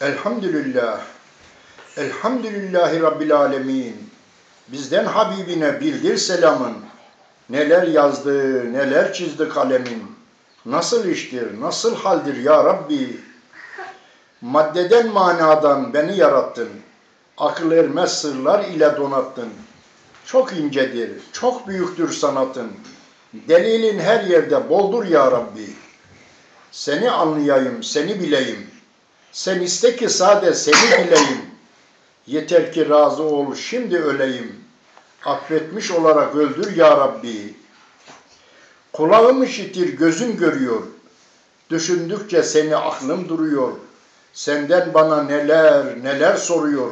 Elhamdülillah. Elhamdülillahi Rabbil Alemin. Bizden Habibine bildir selamın. Neler yazdı, neler çizdi kalemin. Nasıl iştir, nasıl haldir ya Rabbi. Maddeden manadan beni yarattın. Akıl ermez sırlar ile donattın. Çok incedir, çok büyüktür sanatın. Delilin her yerde boldur ya Rabbi. Seni anlayayım, seni bileyim. Sen iste ki sade seni bileyim. Yeter ki razı ol, şimdi öleyim. Affetmiş olarak öldür ya Rabbi. Kulağım işitir, gözüm görüyor. Düşündükçe seni aklım duruyor. Senden bana neler neler soruyor.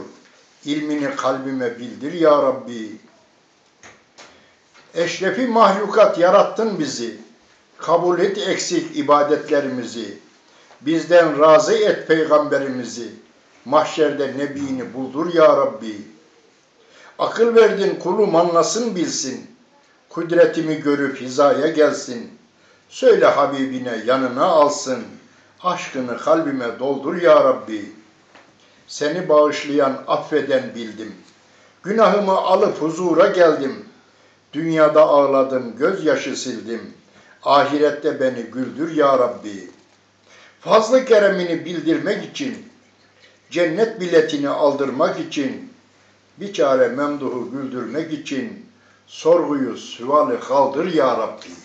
İlmini kalbime bildir ya Rabbi. Eşrefi mahlukat yarattın bizi. Kabul et eksik ibadetlerimizi. Bizden razı et peygamberimizi. Mahşerde nebini buldur ya Rabbi. Akıl verdin kulum anlasın bilsin. Kudretimi görüp hizaya gelsin. Söyle Habibine yanına alsın. Aşkını kalbime doldur ya Rabbi. Seni bağışlayan affeden bildim. Günahımı alıp huzura geldim. Dünyada ağladım, gözyaşı sildim. Ahirette beni güldür ya Rabbi. Fazla keremini bildirmek için, cennet biletini aldırmak için, bir çare memduhu güldürmek için sorguyu sualı kaldır ya Rabbi.